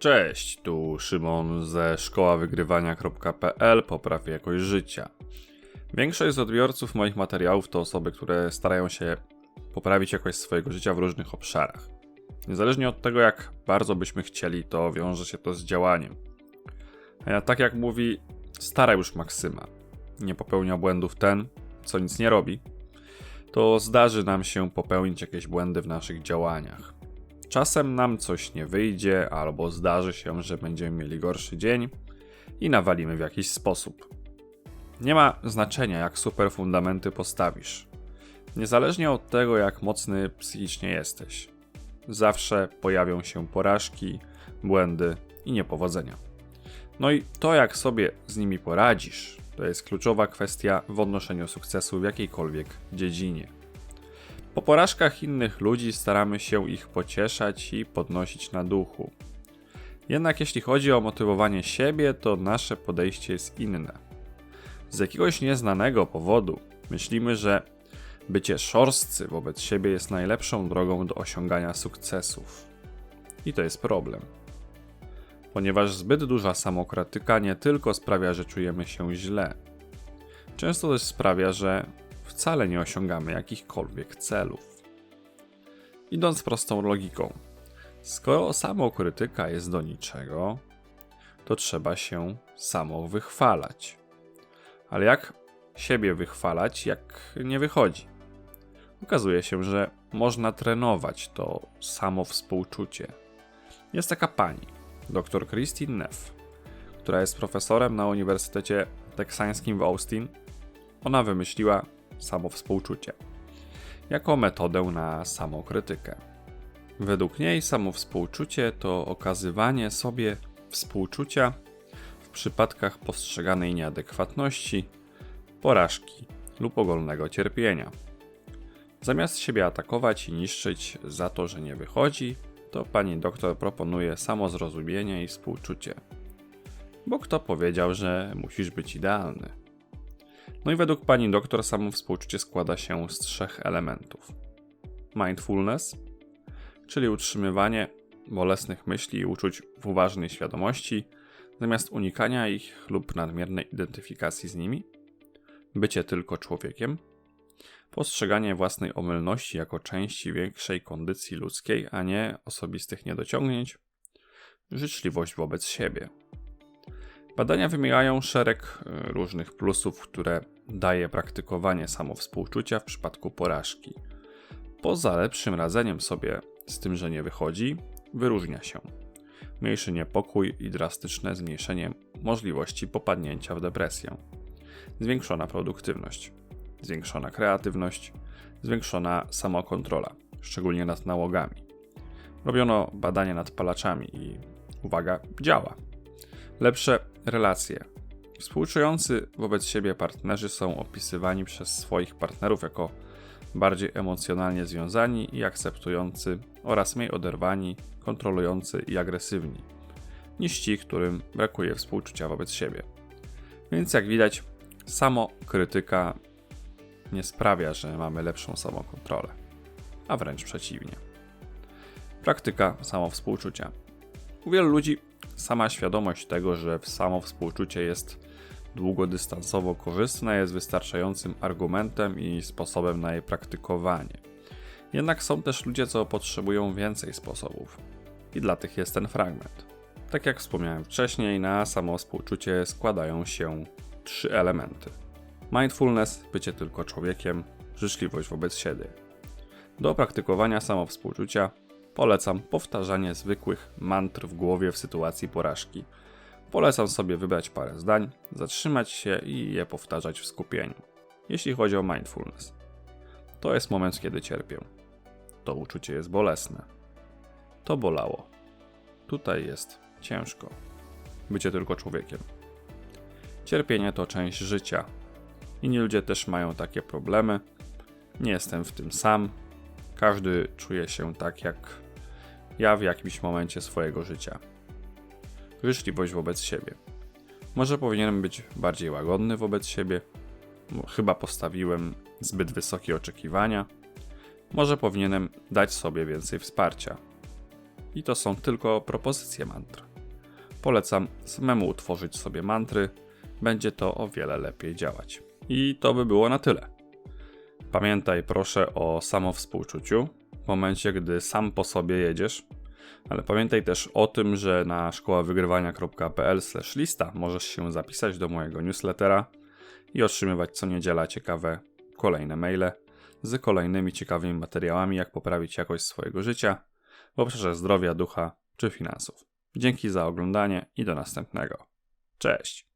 Cześć, tu Szymon ze szkoławygrywania.pl Popraw jakość życia. Większość z odbiorców moich materiałów to osoby, które starają się poprawić jakość swojego życia w różnych obszarach. Niezależnie od tego, jak bardzo byśmy chcieli, to wiąże się to z działaniem. A tak jak mówi stara już Maksyma, nie popełnia błędów ten, co nic nie robi, to zdarzy nam się popełnić jakieś błędy w naszych działaniach. Czasem nam coś nie wyjdzie, albo zdarzy się, że będziemy mieli gorszy dzień i nawalimy w jakiś sposób. Nie ma znaczenia, jak super fundamenty postawisz. Niezależnie od tego, jak mocny psychicznie jesteś, zawsze pojawią się porażki, błędy i niepowodzenia. No i to, jak sobie z nimi poradzisz, to jest kluczowa kwestia w odnoszeniu sukcesu w jakiejkolwiek dziedzinie. Po porażkach innych ludzi staramy się ich pocieszać i podnosić na duchu. Jednak jeśli chodzi o motywowanie siebie, to nasze podejście jest inne. Z jakiegoś nieznanego powodu myślimy, że bycie szorstcy wobec siebie jest najlepszą drogą do osiągania sukcesów. I to jest problem. Ponieważ zbyt duża samokrytyka nie tylko sprawia, że czujemy się źle, często też sprawia, że wcale nie osiągamy jakichkolwiek celów. Idąc prostą logiką, skoro samokrytyka jest do niczego, to trzeba się samo wychwalać. Ale jak siebie wychwalać, jak nie wychodzi? Okazuje się, że można trenować to samo współczucie. Jest taka pani, dr Christine Neff, która jest profesorem na Uniwersytecie Teksańskim w Austin. Ona wymyśliła samo współczucie jako metodę na samokrytykę. Według niej samo współczucie to okazywanie sobie współczucia w przypadkach postrzeganej nieadekwatności, porażki lub ogólnego cierpienia. Zamiast siebie atakować i niszczyć za to, że nie wychodzi, to pani doktor proponuje samozrozumienie i współczucie. Bo kto powiedział, że musisz być idealny? No i według pani doktor samo współczucie składa się z trzech elementów. Mindfulness, czyli utrzymywanie bolesnych myśli i uczuć w uważnej świadomości, zamiast unikania ich lub nadmiernej identyfikacji z nimi. Bycie tylko człowiekiem. Postrzeganie własnej omylności jako części większej kondycji ludzkiej, a nie osobistych niedociągnięć. Życzliwość wobec siebie. Badania wymieniają szereg y, różnych plusów, które daje praktykowanie samowspółczucia w przypadku porażki. Poza lepszym radzeniem sobie z tym, że nie wychodzi, wyróżnia się mniejszy niepokój i drastyczne zmniejszenie możliwości popadnięcia w depresję, zwiększona produktywność, zwiększona kreatywność, zwiększona samokontrola, szczególnie nad nałogami. Robiono badania nad palaczami i uwaga, działa. Lepsze relacje. Współczujący wobec siebie partnerzy są opisywani przez swoich partnerów jako bardziej emocjonalnie związani i akceptujący oraz mniej oderwani, kontrolujący i agresywni niż ci, którym brakuje współczucia wobec siebie. Więc jak widać, samo krytyka nie sprawia, że mamy lepszą samokontrolę, a wręcz przeciwnie. Praktyka samowspółczucia. U wielu ludzi sama świadomość tego, że samo współczucie jest długodystansowo korzystne, jest wystarczającym argumentem i sposobem na jej praktykowanie. Jednak są też ludzie, co potrzebują więcej sposobów. I dla tych jest ten fragment. Tak jak wspomniałem wcześniej, na samo współczucie składają się trzy elementy: mindfulness, bycie tylko człowiekiem, życzliwość wobec siebie. Do praktykowania samowspółczucia polecam powtarzanie zwykłych mantr w głowie w sytuacji porażki. Polecam sobie wybrać parę zdań, zatrzymać się i je powtarzać w skupieniu. Jeśli chodzi o mindfulness, to jest moment, kiedy cierpię. To uczucie jest bolesne. To bolało. Tutaj jest ciężko. Bycie tylko człowiekiem. Cierpienie to część życia. Inni ludzie też mają takie problemy. Nie jestem w tym sam. Każdy czuje się tak jak ja w jakimś momencie swojego życia. Życzliwość wobec siebie. Może powinienem być bardziej łagodny wobec siebie. Chyba postawiłem zbyt wysokie oczekiwania. Może powinienem dać sobie więcej wsparcia. I to są tylko propozycje mantr. Polecam samemu utworzyć sobie mantry, będzie to o wiele lepiej działać. I to by było na tyle. Pamiętaj proszę o samowspółczuciu momencie, gdy sam po sobie jedziesz, ale pamiętaj też o tym, że na szkoławygrywania.pl lista możesz się zapisać do mojego newslettera i otrzymywać co niedziela ciekawe kolejne maile z kolejnymi ciekawymi materiałami, jak poprawić jakość swojego życia w obszarze zdrowia, ducha czy finansów. Dzięki za oglądanie i do następnego. Cześć!